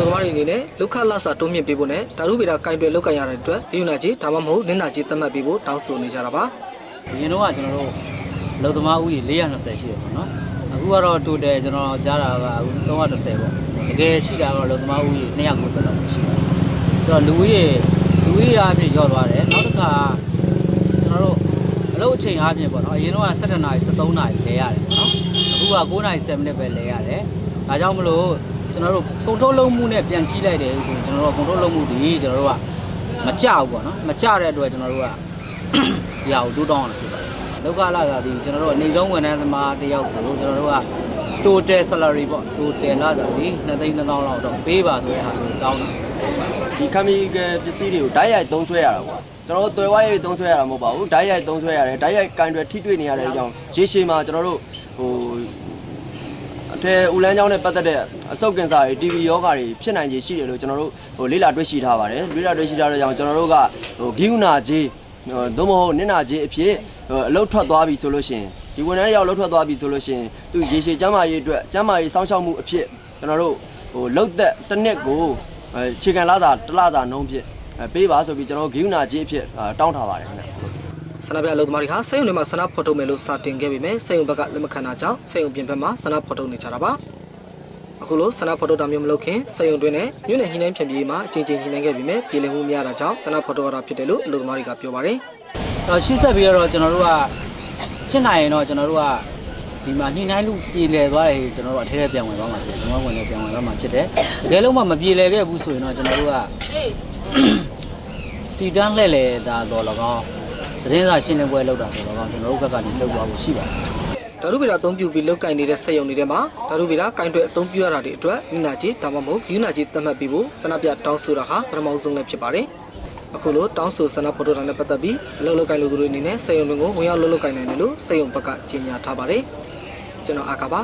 လူသမားတွေအနေနဲ့လုခလစာတိုးမြင့်ပေးဖို့နဲ့ဓာတုဗေဒကင်တွယ်လောက်ကင်ရတဲ့အတွက်ပြည်နာကြီးဒါမှမဟုတ်နင်းနာကြီးသတ်မှတ်ပေးဖို့တောင်းဆိုနေကြတာပါအရင်တော့ကကျွန်တော်တို့လုံသမားဦးရေ420ရှိတယ်ပေါ့နော်အခုကတော့ total ကျွန်တော်ကြားတာကအခု330ပေါ့တကယ်ရှိတာကတော့လုံသမားဦးရေ290လောက်ပဲရှိတယ်ဆိုတော့လူဦးရေလူဦးရေအပြင်ရော့သွားတယ်နောက်တစ်ခါကျွန်တော်တို့အလုပ်အချိန်အားဖြင့်ပေါ့နော်အရင်တော့က7နာရီ73နာရီလဲရတယ်ပေါ့နော်အခုက9နာရီ7မိနစ်ပဲလဲရတယ်ဒါကြောင့်မလို့ ကျွန်တော်တို့ကုန်ထုတ်လုံးမှုနဲ့ပြန်ကြည့်လိုက်တယ်ဆိုရင်ကျွန်တော်တို့ကုန်ထုတ်လုံးမှုဒီကျွန်တော်တို့ကမကြောက်ဘူးပေါ့နော်မကြောက်တဲ့အတွက်ကျွန်တော်တို့ကဒီဟာကိုတိုးတောင်းရတာဖြစ်ပါတယ်။လောကလာသာဒီကျွန်တော်တို့အနေဆုံးဝန်ထမ်းသမားတယောက်ကိုကျွန်တော်တို့က total salary ပေါ့ total လာသာဒီ2သိန်း2000လောက်တော့ပေးပါဆိုတဲ့ဟာကိုတောင်းတယ်ဒီခမီကပစ္စည်းတွေကိုဓာတ်ရိုက်သုံးဆွဲရတာပေါ့ကျွန်တော်တို့တွယ်ဝါးရိုက်သုံးဆွဲရတာမဟုတ်ပါဘူးဓာတ်ရိုက်သုံးဆွဲရတယ်ဓာတ်ရိုက်ကန်တွေထိတွေ့နေရတဲ့အကြောင်းရေရှည်မှာကျွန်တော်တို့ဟိုအ ထက်ဦးလန်းကျောင်းနဲ့ပတ်သက်တဲ့အဆုတ်ကင်ဆာတွေ TB ယောဂါတွေဖြစ်နိုင်ခြေရှိတယ်လို့ကျွန်တော်တို့ဟိုလေ့လာတွေ့ရှိထားပါတယ်လေ့လာတွေ့ရှိထားတဲ့ကြောင့်ကျွန်တော်တို့ကဟိုဂိူနာကြီးဟိုသို့မဟုတ်နင့်နာကြီးအဖြစ်ဟိုအလုတ်ထွက်သွားပြီဆိုလို့ရှိရင်ဒီဝန်ထမ်းရောက်လှုပ်ထွက်သွားပြီဆိုလို့ရှိရင်သူရေရှည်ကျန်းမာရေးအတွက်ကျန်းမာရေးစောင့်ရှောက်မှုအဖြစ်ကျွန်တော်တို့ဟိုလုတ်သက်တစ်နှစ်ကိုအဲခြေခံလာတာတစ်လတာနှုံးဖြစ်အဲပေးပါဆိုပြီးကျွန်တော်ဂိူနာကြီးအဖြစ်အာတောင်းထားပါတယ်ခင်ဗျ ဆန္ဒပြအလုပ်သမားတွေဟာစိတ်ုံတွေမှာဆန္ဒဖော်ထုတ်မယ်လို့စာတင်ခဲ့ပေမဲ့စိတ်ုံဘက်ကလက်မခံတာကြောင့်စိတ်ုံပြင်ဘက်မှာဆန္ဒဖော်ထုတ်နေကြတာပါအခုလိုဆန္ဒဖော်ထုတ်တာမျိုးမလုပ်ခင်စိတ်ုံတွင်းနဲ့ညနေညနေဖြန်ပြေးမှာအချင်းချင်းညှိနှိုင်းခဲ့ပေမဲ့ပြည်လည်မှုမရတာကြောင့်ဆန္ဒဖော်ထုတ်ရတာဖြစ်တယ်လို့အလုပ်သမားတွေကပြောပါတယ်။တော့ရှေ့ဆက်ပြီးတော့ကျွန်တော်တို့ကဖြစ်နိုင်ရင်တော့ကျွန်တော်တို့ကဒီမှာညှိနှိုင်းလူပြည်လဲသွားတယ်ကျွန်တော်တို့အထဲထဲပြန်ဝင်သွားမှာဖြစ်တယ်။ကျွန်တော်ဝင်လဲပြန်ဝင်သွားမှာဖြစ်တယ်။တကယ်လို့မှမပြည်လဲခဲ့ဘူးဆိုရင်တော့ကျွန်တော်တို့ကစီတန်းလှည့်လေတာတော့လကောင်း သတင်းစာရှင်းလင်းပွဲလုပ်တာတော့လကောင်းကျွန်တော်တို့ဘက်ကနေလုပ်သွားဖို့ရှိပါတယ်။ဓာတုဗေဒအသုံးပြုပြီးလောက်ကင်နေတဲ့စက်ရုံတွေထဲမှာဓာတုဗေဒကင်တွယ်အသုံးပြုရတာတွေအတွက်နိနာကြီးဒါမှမဟုတ်ယူနာကြီးသတ်မှတ်ပြီးဖို့ဆန္ဒပြတောင်းဆိုတာဟာပထမဆုံးလည်းဖြစ်ပါတယ်။အခုလိုတောင်းဆိုဆန္ဒဖော်ထုတ်တာနဲ့ပတ်သက်ပြီးအလုပ်လုပ်ကိုင်လူသူတွေအနေနဲ့စက်ရုံတွေကိုဝင်ရောက်လုပ်လုပ်ကိုင်နိုင်တယ်လို့စက်ရုံဘက်ကကြေညာထားပါတယ်။ကျွန်တော်အာကာပါ